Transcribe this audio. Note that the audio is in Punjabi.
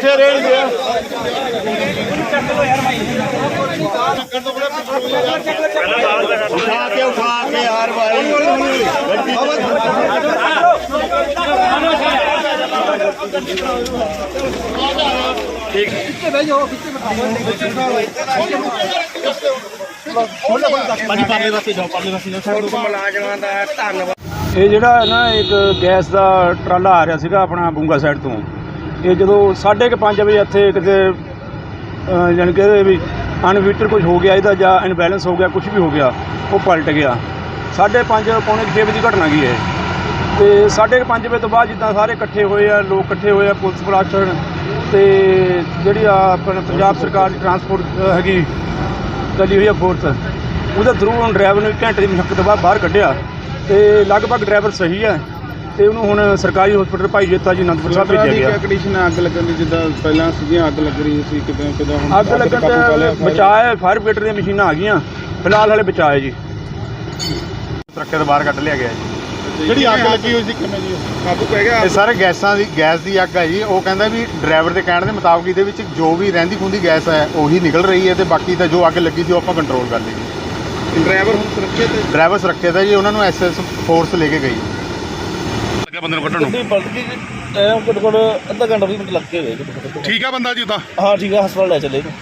ਕਿੱਥੇ ਰਹਿਣਗੇ ਉਠਾ ਕੇ ਉਠਾ ਕੇ ਯਾਰ ਭਾਈ ਗੱਡੀ ਇਹ ਜਿਹੜਾ ਹੈ ਨਾ ਇੱਕ ਗੈਸ ਦਾ ਟਰਾਲਾ ਆ ਰਿਹਾ ਸੀਗਾ ਆਪਣਾ ਬੁੰਗਾ ਸਾਈਡ ਤੋਂ। ਇਹ ਜਦੋਂ 5:30 ਵਜੇ ਇੱਥੇ ਕਿਤੇ ਅਹ, ਜਾਣੀ ਕਿ ਇਹਦੇ ਵੀ ਅਨਵੀਟਰ ਕੁਝ ਹੋ ਗਿਆ ਇਹਦਾ ਜਾਂ ਇਨਬੈਲੈਂਸ ਹੋ ਗਿਆ ਕੁਝ ਵੀ ਹੋ ਗਿਆ ਉਹ ਪਲਟ ਗਿਆ। 5:30 ਪੌਣੇ 6 ਵਜੇ ਦੀ ਘਟਨਾ ਕੀ ਹੈ? ਤੇ 5:30 ਵਜੇ ਤੋਂ ਬਾਅਦ ਜਿੱਦਾਂ ਸਾਰੇ ਇਕੱਠੇ ਹੋਏ ਆ ਲੋਕ ਇਕੱਠੇ ਹੋਏ ਆ ਪੁਲਿਸ ਪ੍ਰਸ਼ਾਸਨ ਤੇ ਜਿਹੜੀ ਆ ਆਪਣਾ ਪੰਜਾਬ ਸਰਕਾਰ ਦੀ ਟਰਾਂਸਪੋਰਟ ਹੈਗੀ ਚੱਲੀ ਹੋਈ ਆ ਫੋਰਸ ਉਹਦੇ ਥਰੂ ਹੁਣ ਡਰਾਈਵਰ ਨੂੰ ਘੰਟੇ ਦੀ ਮੁਸ਼ੱਕਤ ਤੋਂ ਬਾਅਦ ਬਾਹਰ ਕੱਢਿਆ। ਤੇ ਲਗਭਗ ਡਰਾਈਵਰ ਸਹੀ ਹੈ ਤੇ ਉਹਨੂੰ ਹੁਣ ਸਰਕਾਰੀ ਹਸਪੀਟਲ ਭਾਈ ਜੇਤਾ ਜੀ ਅਨੰਦਪੁਰ ਸਾਹਿਬ ਭੇਜਿਆ ਗਿਆ। ਕੰਡੀਸ਼ਨ ਅੱਗ ਲੱਗਣ ਦੀ ਜਿੱਦਾਂ ਪਹਿਲਾਂ ਸੀਗੀਆਂ ਅੱਗ ਲੱਗ ਰਹੀ ਸੀ ਕਿਦਾਂ ਕਿਦਾਂ ਹੁਣ ਅੱਗ ਲੱਗਣ ਤੇ ਬਚਾਅ ਫਾਇਰ ਬ੍ਰਿਗੇਡ ਦੀਆਂ ਮਸ਼ੀਨਾਂ ਆ ਗਈਆਂ। ਫਿਲਹਾਲ ਹਲੇ ਬਚਾਅ ਜੀ। ਟਰੱਕੇ ਤੋਂ ਬਾਹਰ ਕੱਢ ਲਿਆ ਗਿਆ ਜੀ। ਜਿਹੜੀ ਅੱਗ ਲੱਗੀ ਹੋਈ ਸੀ ਕਿਵੇਂ ਜੀ? ਕਾਬੂ ਪੈ ਗਿਆ? ਇਹ ਸਾਰੇ ਗੈਸਾਂ ਦੀ ਗੈਸ ਦੀ ਅੱਗ ਹੈ ਜੀ। ਉਹ ਕਹਿੰਦਾ ਵੀ ਡਰਾਈਵਰ ਦੇ ਕਹਿਣ ਦੇ ਮੁਤਾਬਕ ਇਹਦੇ ਵਿੱਚ ਜੋ ਵੀ ਰਹਿੰਦੀ ਖੁੰਦੀ ਗੈਸ ਹੈ ਉਹੀ ਨਿਕਲ ਰਹੀ ਹੈ ਤੇ ਬਾਕੀ ਤਾਂ ਜੋ ਅੱਗ ਲੱਗੀ ਸੀ ਉਹ ਆਪਾਂ ਕੰਟਰੋਲ ਕਰ ਲਈ। ਡਰਾਈਵਰ ਹੁਣ ਸੁਰੱਖਿਅਤ ਹੈ ਡਰਾਈਵਰ ਸੁਰੱਖਿਅਤ ਹੈ ਜੀ। ਉਹਨਾਂ ਨੂੰ ਐਸਐਸ ਫੋਰਸ ਲੈ ਕੇ ਗਈ। ਲੱਗਿਆ ਬੰਦੇ ਨੂੰ ਕੱਢਣ ਨੂੰ? ਗੱਡੀ ਪਲਟ ਗਈ ਟਾਈਮ ਘੱਟੋ ਘੱਟ ਅੱਧਾ ਘੰਟਾ ਵੀਹ ਮਿੰਟ ਲੱਗ ਕੇ ਗਏ ਘੱਟੋ ਘੱਟ। ਠੀਕ ਆ ਬੰਦਾ ਜੀ ਉਦਾਂ ਹਾਂ ਠੀਕ ਆ ਹਸਪਤਾਲ ਲੈ ਚੱਲੇ ਇਹਨੂੰ